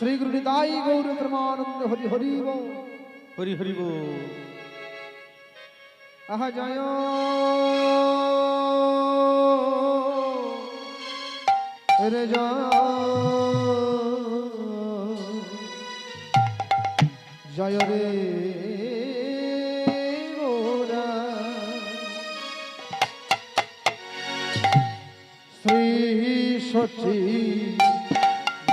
নিতাই গৌর প্রেমানন্দ হরি হরি বল। হরি হরি বল আহা জয় রে জয় জয় রে গোরা শ্রী সচি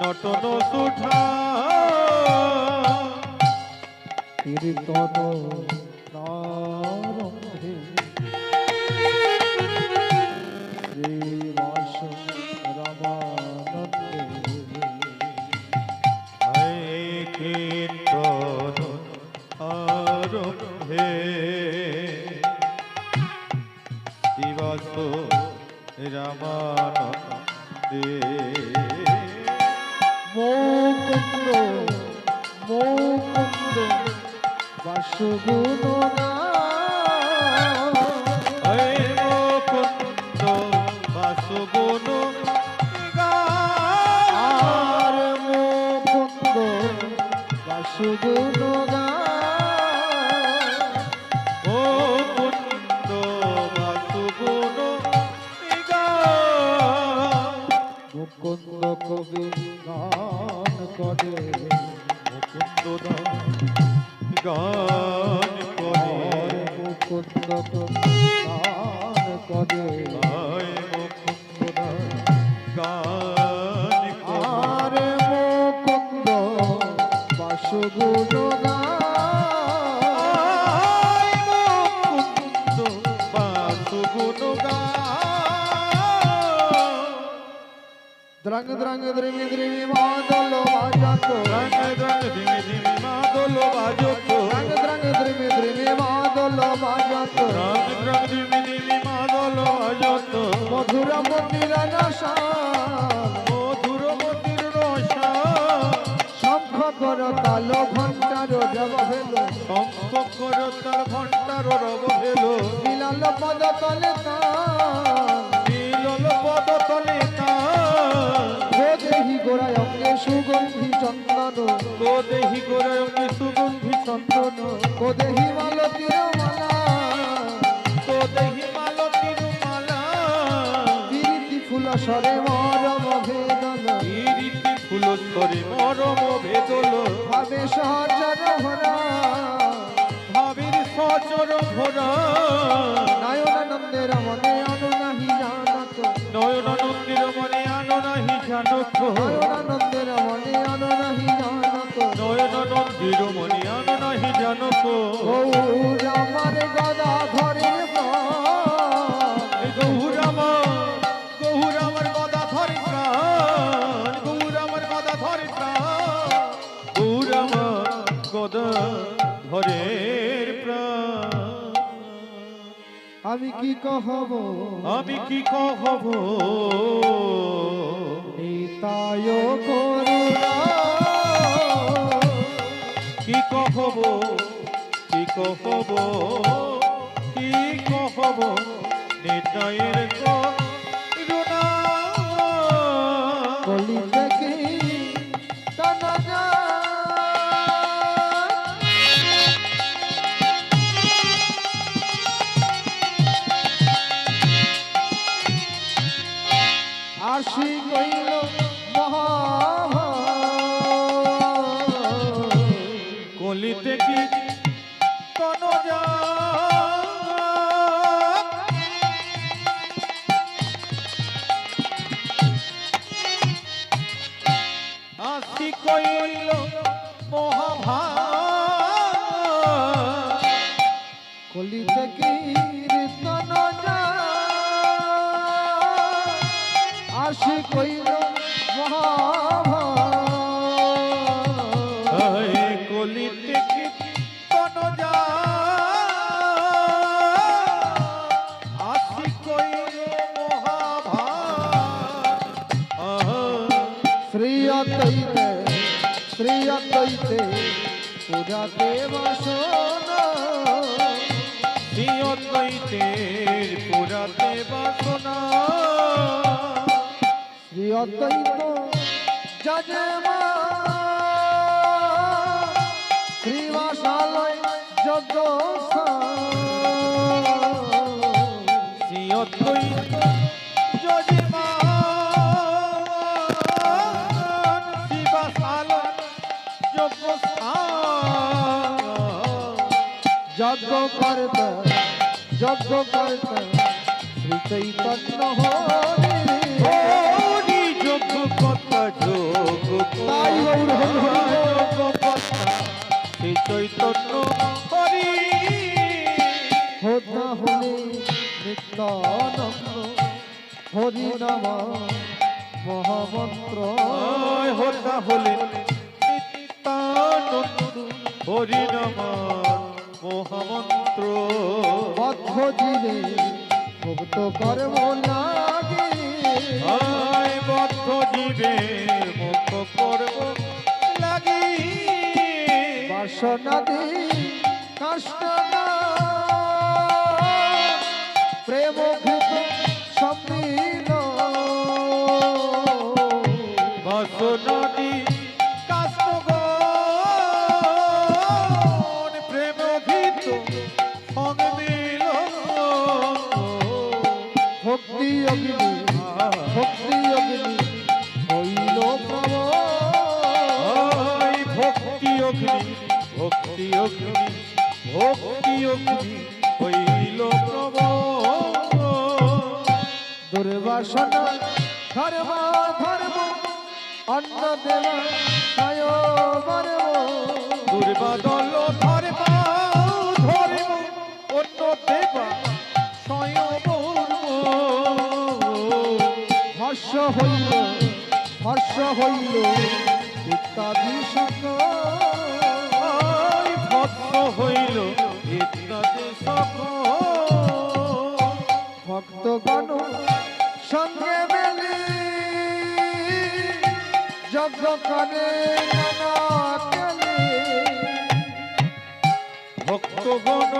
নটন সুঠা। কীর্তন নারম্ভে শ্রীবাস রামানন্দে। এই কীর্তন আরম্ভে। রামানন্দে। মুকুন্দ মুকুন্দ বাসগুণ মুকুন্দ বাসগুণ আর মুকুন্দ বাসগুণ মুকুন্দ কবি করে মুকুন্দ গান করে। মুকুন্দ গান করে মুকুন্দ গান করে। মুকুন্দ বাসগুণ দ্রঙ্গ দ্রঙ্গ দ্রিমি দ্রিমি মাদল বাজাতো রঙ রঙ ধিমে ধিমে মাদল বাজত দ্রঙ্গ দ্রঙ্গ দ্রিমি দ্রিমি মাদল বাজাতো রঙ রঙ ধিমে ধিমে মাদল বাজত মধুর মন্দির নশা মধুর মতির রসা শঙ্খ কর তাল ঘণ্টার জব হেল শঙ্খ কর তার ঘণ্টার রব হেল বিলাল পদ তলে তা নীলল পদ তলে দেহি গোড়ায় অঙ্গে সুগন্ধি চন্দন। গো দেহি গোরায় সুগন্ধি চন্দন। ও দেহি মালা গো দেহি মালতির মালা প্রীতি ফুল সরে মরম ভেদন। ইরিতি ফুল করে মরম ভেদল ভাবে সহচর ভরা। ভাবির সচর ভরা। আমি কি কহব? আমি কি কহব? নিতায় করুণা। কি কহব? কি কহব? কি কহব? নিতায়ের করুণা বলিতে কি কোনো আসি কইল মহাভাব কলিতে কীর্তন আসি কইল মহাভাব পূজাতে বাসনা অদ্বৈতের পুরাতে বাসনা। শ্রী অদ্বৈত যজমা শ্রীবাসালয় যজ্ঞ অদ্বৈত যজ্ঞ করতে যজ্ঞ করতে শ্রী চৈতন্য হরি। বল। যোগ্য কথা শ্রী চৈতন্য হরি। হোধা হলে নিত্যানন্দ হরি নাম মহামন্ত্র। হতা হলে নিত্যানন্দ হরি নামার মহামন্ত্র। বদ্ধ জীবে মুক্ত কর্ম লাগে আয় বদ্ধ জীবে কর্ম লাগে লাগি বাসনাদি কাষ্ট ভক্তি অগ্নি ভক্তি অগ্নি হইল ভক্তি অগ্নি ভক্তি অগ্নি ভক্তি অগ্নি হইল দুর্বাসনা ধর্ম ধর্ম অন্ন দেবা সায় হইল ইত্যাদি সকল ভক্ত হইল ইত্যাদি সকল ভক্তগণ সঙ্গে মেলি যজ্ঞ করে ভক্তগণ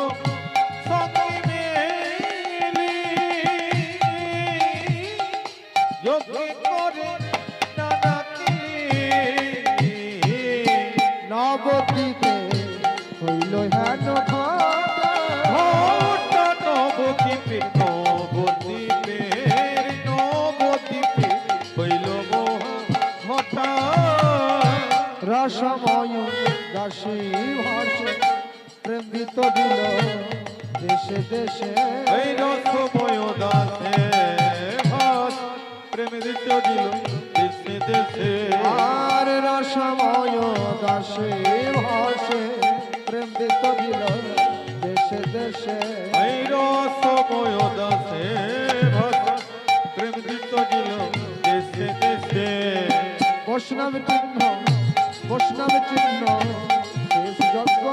হইল হেন নবদ্বীপে নবদ্বীপের নবদ্বীপে হইল ঘটা রসময় দাসী ভাষে প্রেমিত দিল দেশে দেশে। এই রসময় দাসে ভাস প্রেম দিত দিল দেশে দেশে। আর রসময় দাসী ভাষে দিল দেশে দেশে এই দাসে প্রেম দিত দিল দেশে দেশে। বৈষ্ণব চিহ্ন বৈষ্ণব চিহ্ন, দেশ যজ্ঞ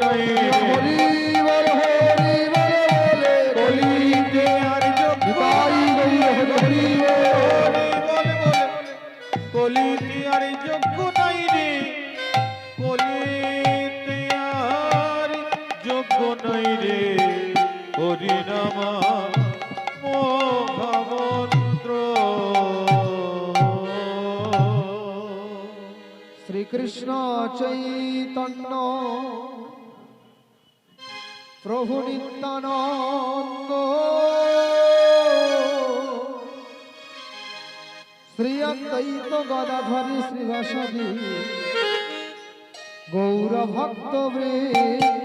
নাই কৃষ্ণ চৈতন্য। প্রভু নিত্যানন্দ। শ্রী অদ্বৈত গদাধরী শ্রীবাসী গৌরভক্ত বৃদ্ধ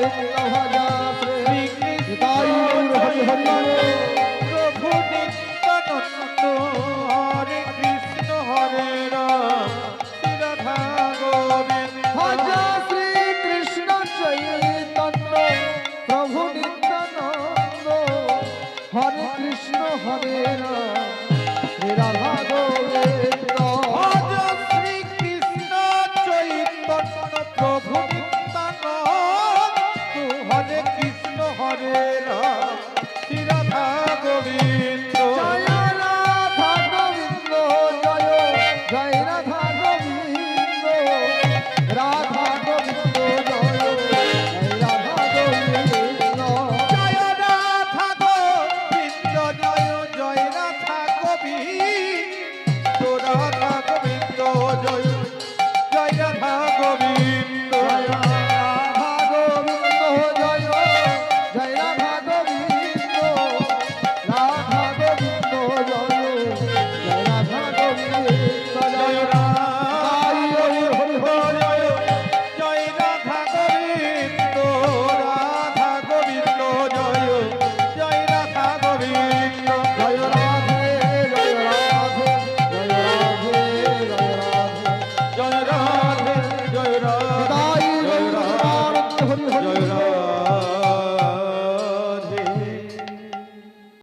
હરિ હરિ